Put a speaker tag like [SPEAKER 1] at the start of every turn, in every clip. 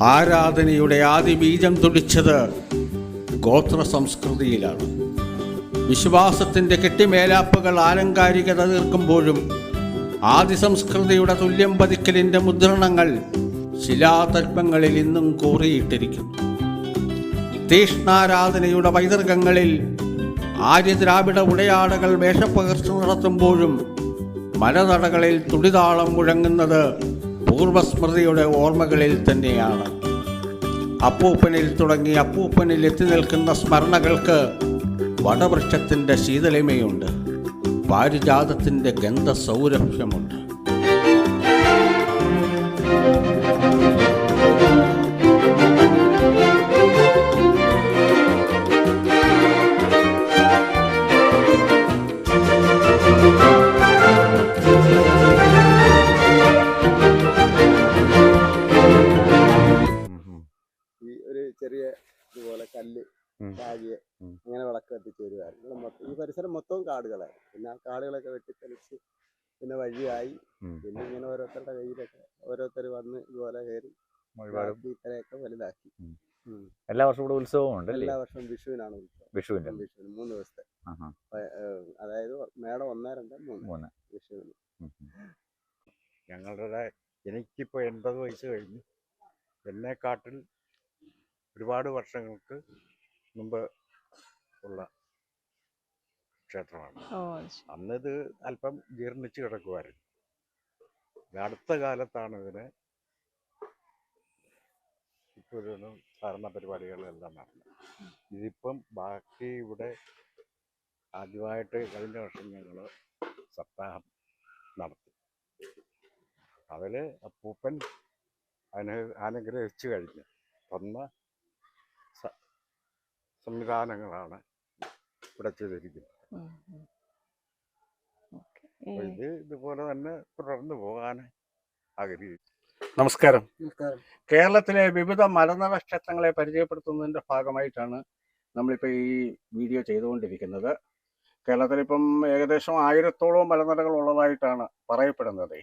[SPEAKER 1] ആരാധനയുടെ ആദ്യ ബീജം തുടിച്ചത് ഗോത്ര സംസ്കൃതിയിലാണ് വിശ്വാസത്തിന്റെ കെട്ടിമേലാപ്പുകൾ ആലങ്കാരികത തീർക്കുമ്പോഴും ആദി സംസ്കൃതിയുടെ തുല്യം പതിക്കലിന്റെ മുദ്രണങ്ങൾ ശിലാതൽപ്പങ്ങളിൽ ഇന്നും കൂറിയിട്ടിരിക്കുന്നു. തീഷ്ണാരാധനയുടെ പൈതൃകങ്ങളിൽ ആര്യദ്രാവിഡ ഉടയാടകൾ വേഷപ്പകർച്ച നടത്തുമ്പോഴും മലനടകളിൽ തുടിതാളം മുഴങ്ങുന്നത് പൂർവസ്മൃതിയുടെ ഓർമ്മകളിൽ തന്നെയാണ്. അപ്പൂപ്പനിൽ തുടങ്ങി അപ്പൂപ്പനിൽ എത്തി നിൽക്കുന്ന സ്മരണകൾക്ക് വടവൃക്ഷത്തിന്റെ ശീതളിമയുണ്ട്. പാരിജാതത്തിന്റെ ഗന്ധ
[SPEAKER 2] ഉം.
[SPEAKER 3] അങ്ങനെ വിളക്ക് കത്തിച്ച് വരുമായിരുന്നു ഇവിടെ മൊത്തം ഈ പരിസരം മൊത്തവും കാടുകളായി പിന്നെ ആ കാടുകളൊക്കെ വെട്ടിത്തെളിച്ച് പിന്നെ വഴിയായി. പിന്നെ ഇങ്ങനെ ഓരോരുത്തരുടെ കയ്യിലൊക്കെ ഓരോരുത്തർ വന്ന് ഇതുപോലെ കയറി ഇത്രയൊക്കെ വലുതാക്കി.
[SPEAKER 2] എല്ലാ വർഷവും ഇവിടെ ഉത്സവം ഉണ്ട്
[SPEAKER 3] എല്ലാ വർഷവും വിഷുവിനാണ് ഉത്സവം.
[SPEAKER 2] വിഷുവിന്റെ
[SPEAKER 3] വിഷുവിന് മൂന്ന് ദിവസത്തെ. അതായത് മേടം ഒന്ന് രണ്ട് മൂന്ന്
[SPEAKER 2] മൂന്ന്.
[SPEAKER 3] വിഷുവിന്.
[SPEAKER 4] ഞങ്ങളുടെ എനിക്കിപ്പോൾ എൺപത് വയസ്സ് കഴിഞ്ഞു എന്നെക്കാട്ടിൽ ഒരുപാട് വർഷങ്ങൾക്ക് മുമ്പ് ഉള്ള ക്ഷേത്രമാണ്.
[SPEAKER 5] ഓ
[SPEAKER 4] അന്നിത് അല്പം ജീർണിച്ച് കിടക്കുമായിരുന്നു ഇത് അടുത്ത കാലത്താണ് ഇതിന് ഇപ്പോഴൊന്നും സാധാരണ ഭരണ പരിപാടികളെല്ലാം നടന്നത്. ഇതിപ്പം ബാക്കി ഇവിടെ ആദ്യമായിട്ട് കഴിഞ്ഞ വർഷം ഞങ്ങൾ സപ്താഹം നടത്തി. അതിൽ അപ്പൂപ്പൻ അനു അനുഗ്രഹിച്ചു കഴിഞ്ഞു തന്ന സംവിധാനങ്ങളാണ് ഇവിടെ ചെയ്തിരിക്കുന്നത്. ഇത് ഇതുപോലെ തന്നെ തുടർന്നു പോകാൻ ആഗ്രഹിച്ചു
[SPEAKER 1] നമസ്കാരം. കേരളത്തിലെ വിവിധ മലനട ക്ഷേത്രങ്ങളെ പരിചയപ്പെടുത്തുന്നതിന്റെ ഭാഗമായിട്ടാണ് നമ്മളിപ്പോൾ ഈ വീഡിയോ ചെയ്തുകൊണ്ടിരിക്കുന്നത്. കേരളത്തിലിപ്പം ഏകദേശം ആയിരത്തോളം മലനിരകൾ ഉള്ളതായിട്ടാണ് പറയപ്പെടുന്നത്.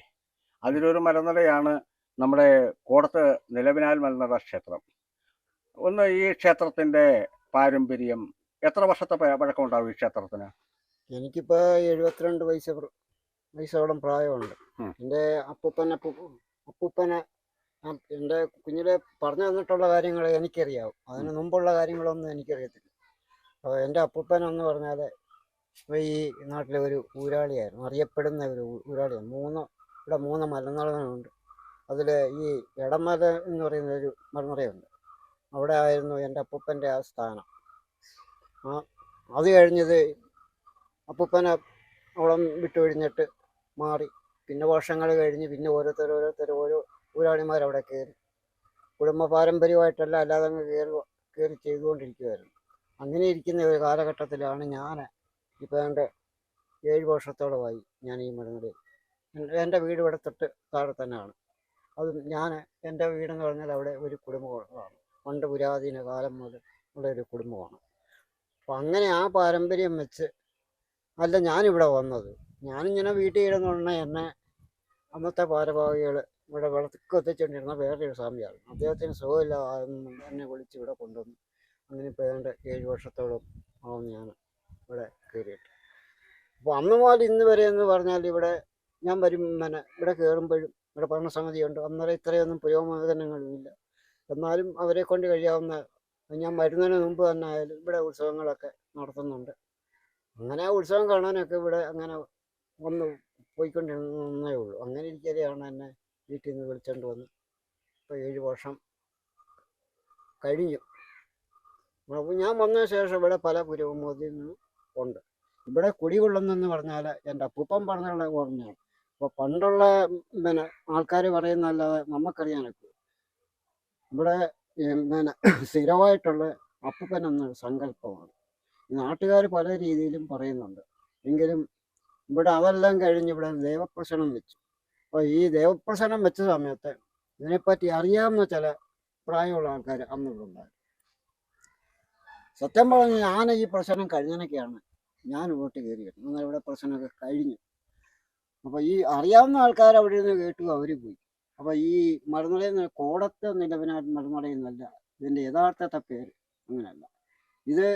[SPEAKER 1] അതിലൊരു മലനിരയാണ് നമ്മുടെ കോടത്ത് നിലവിനാൽ മലനിര ക്ഷേത്രം. ഒന്ന് ഈ ക്ഷേത്രത്തിന്റെ പാരമ്പര്യം. എത്ര വർഷത്തെ പഴക്കമുണ്ടാവും ഈ ക്ഷേത്രത്തിന്?
[SPEAKER 6] എനിക്കിപ്പോ എഴുപത്തിരണ്ട് വയസ്സ് വയസ്സോളം പ്രായമുണ്ട്. എന്റെ അപ്പൂപ്പൻ അപ്പൂപ്പ അപ്പൂപ്പനെ എന്റെ കുഞ്ഞിലെ പറഞ്ഞു തന്നിട്ടുള്ള കാര്യങ്ങൾ എനിക്കറിയാവും. അതിന് മുമ്പുള്ള കാര്യങ്ങളൊന്നും എനിക്കറിയത്തില്ല. അപ്പോൾ എന്റെ അപ്പൂപ്പൻ എന്ന് പറഞ്ഞാൽ ഈ നാട്ടിലെ ഒരു ഊരാളിയായിരുന്നു. അറിയപ്പെടുന്ന ഒരു ഊരാളിയാണ്. മൂന്ന് ഇവിടെ മൂന്ന് മലനിറങ്ങളുണ്ട് അതിൽ ഈ ഇടമല എന്ന് പറയുന്ന ഒരു മലനിറയുണ്ട് അവിടെ ആയിരുന്നു എന്റെ അപ്പൂപ്പന്റെ ആ സ്ഥാനം. ആ അത് കഴിഞ്ഞത് അപ്പൂപ്പനെ അവിടെ വിട്ടുപിഴിഞ്ഞിട്ട് മാറി. പിന്നെ വർഷങ്ങൾ കഴിഞ്ഞ് പിന്നെ ഓരോരുത്തർ ഓരോരുത്തർ ഓരോ ഊരാളിമാരവിടെ കയറി. കുടുംബ പാരമ്പര്യമായിട്ടല്ല അല്ലാതെ അങ്ങ് കയറി കയറി ചെയ്തുകൊണ്ടിരിക്കുമായിരുന്നു അങ്ങനെ ഇരിക്കുന്ന ഒരു കാലഘട്ടത്തിലാണ് ഞാൻ ഇപ്പോൾ എന്റെ ഏഴ് വർഷത്തോളമായി ഞാൻ ഈ മരുന്നടിയിൽ എന്റെ വീട് ഇവിടെ തൊട്ട് താഴെ തന്നെയാണ്. അതും ഞാൻ എന്റെ വീടെന്ന് പറഞ്ഞാൽ അവിടെ ഒരു കുടുംബമാണ് പണ്ട് പുരാതന കാലം മുതൽ ഉള്ള ഒരു കുടുംബമാണ്. അപ്പം അങ്ങനെ ആ പാരമ്പര്യം വെച്ച് അല്ല ഞാനിവിടെ വന്നത്. ഞാനിങ്ങനെ വീട്ടിൽ ഇരുന്നുകൊണ്ട് എന്നെ അന്നത്തെ ഭാരവാഹികൾ ഇവിടെ വിളക്ക് എത്തിച്ചുകൊണ്ടിരുന്ന വേറൊരു സ്വാമിയാണ്. അദ്ദേഹത്തിന് സുഖമില്ല എന്നെ വിളിച്ച് ഇവിടെ കൊണ്ടുവന്നു. അങ്ങനെ ഇപ്പോൾ ഏതാണ്ട് ഏഴ് വർഷത്തോളം ആവും ഞാൻ ഇവിടെ കയറിയിട്ട്. അപ്പോൾ അന്ന് മുതൽ ഇന്ന് വരെ എന്ന് പറഞ്ഞാൽ ഇവിടെ ഞാൻ വരും പിന്നെ ഇവിടെ കയറുമ്പോഴും ഇവിടെ ഭരണസമിതിയുണ്ട് അന്നേരം ഇത്രയൊന്നും പുരോഗമനങ്ങളുമില്ല എന്നാലും അവരെ കൊണ്ട് കഴിയാവുന്ന ഞാൻ വരുന്നതിന് മുമ്പ് തന്നെ ആയാലും ഇവിടെ ഉത്സവങ്ങളൊക്കെ നടത്തുന്നുണ്ട്. അങ്ങനെ ഉത്സവം കാണാനൊക്കെ ഇവിടെ അങ്ങനെ ഒന്ന് പോയിക്കൊണ്ടിരുന്നേ ഉള്ളൂ. അങ്ങനെ ഇരിക്കലെയാണ് എന്നെ വീട്ടിൽ നിന്ന് വിളിച്ചോണ്ട് വന്ന് ഇപ്പോൾ ഏഴ് വർഷം കഴിഞ്ഞു. അപ്പോൾ ഞാൻ വന്ന ശേഷം ഇവിടെ പല പുരോഗതികളും ഉണ്ട്. ഇവിടെ കുടികൊള്ളുന്നെന്ന് പറഞ്ഞാൽ എന്റെ അപ്പൂപ്പം പറഞ്ഞുള്ള ഓർമ്മയാണ്. അപ്പോൾ പണ്ടുള്ള പിന്നെ ആൾക്കാർ പറയുന്നല്ലാതെ നമുക്കറിയാനൊക്കെ. ഇവിടെ പിന്നെ സ്ഥിരമായിട്ടുള്ള അപ്പൂപ്പൻ എന്നൊരു സങ്കല്പമാണ് നാട്ടുകാർ പല രീതിയിലും പറയുന്നുണ്ട്. എങ്കിലും ഇവിടെ അതെല്ലാം കഴിഞ്ഞ് ഇവിടെ ദേവപ്രസനം വെച്ചു. അപ്പോൾ ഈ ദേവപ്രസനം വെച്ച സമയത്ത് ഇതിനെപ്പറ്റി അറിയാവുന്ന ചില പ്രായമുള്ള ആൾക്കാർ അന്ന് ഇവിടെ ഉണ്ടായിരുന്നു സത്യം പറഞ്ഞ് ഞാൻ ഈ പ്രശ്നം കഴിഞ്ഞനൊക്കെയാണ് ഞാൻ വോട്ട് കയറിയത്. എന്നാൽ ഇവിടെ പ്രശ്നമൊക്കെ കഴിഞ്ഞു. അപ്പോൾ ഈ അറിയാവുന്ന ആൾക്കാർ അവിടെ നിന്ന് കേട്ടു അവർ പോയി. അപ്പോൾ ഈ മറുനടയെന്ന് കോടത്ത് നിലവിനാൽ മറുനടയെന്നല്ല ഇതിന്റെ യഥാർത്ഥത്തെ പേര് അങ്ങനെയല്ല. ഇത്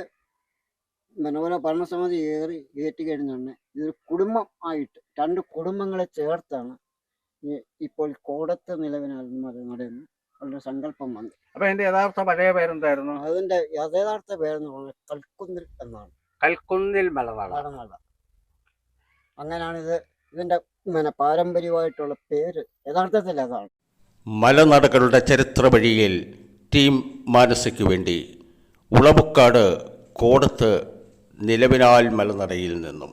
[SPEAKER 6] മനോഹര ഭരണസമിതി ഏറി ഏറ്റി കഴിഞ്ഞാണ് ഇതൊരു കുടുംബം ആയിട്ട് രണ്ട് കുടുംബങ്ങളെ ചേർത്താണ് ഇപ്പോൾ കോടത്ത് നിലവിനാൽ മറുനടയെന്ന് ഉള്ള സങ്കല്പം വന്നത്.
[SPEAKER 1] അപ്പൊ അതിന്റെ യഥാർത്ഥ പഴയ പേരെന്തായിരുന്നു?
[SPEAKER 6] അതിന്റെ യഥാർത്ഥ പേരെന്ന് പറഞ്ഞാൽ കൽക്കുന്നിൽ എന്നാണ്.
[SPEAKER 1] കൽക്കുന്നിൽ മലനാട്
[SPEAKER 6] മലനാട് അങ്ങനെയാണ് ഇത് ഇതിന്റെ പിന്നെ പാരമ്പര്യമായിട്ടുള്ള പേര് യഥാർത്ഥത്തിൽ അതാണ്.
[SPEAKER 7] മലനടകളുടെ ചരിത്ര വഴിയിൽ ടീം മാനസയ്ക്ക് വേണ്ടി ഉളവുക്കാട് കോടത്ത് നിലവിനാൽ മലനടയിൽ നിന്നും.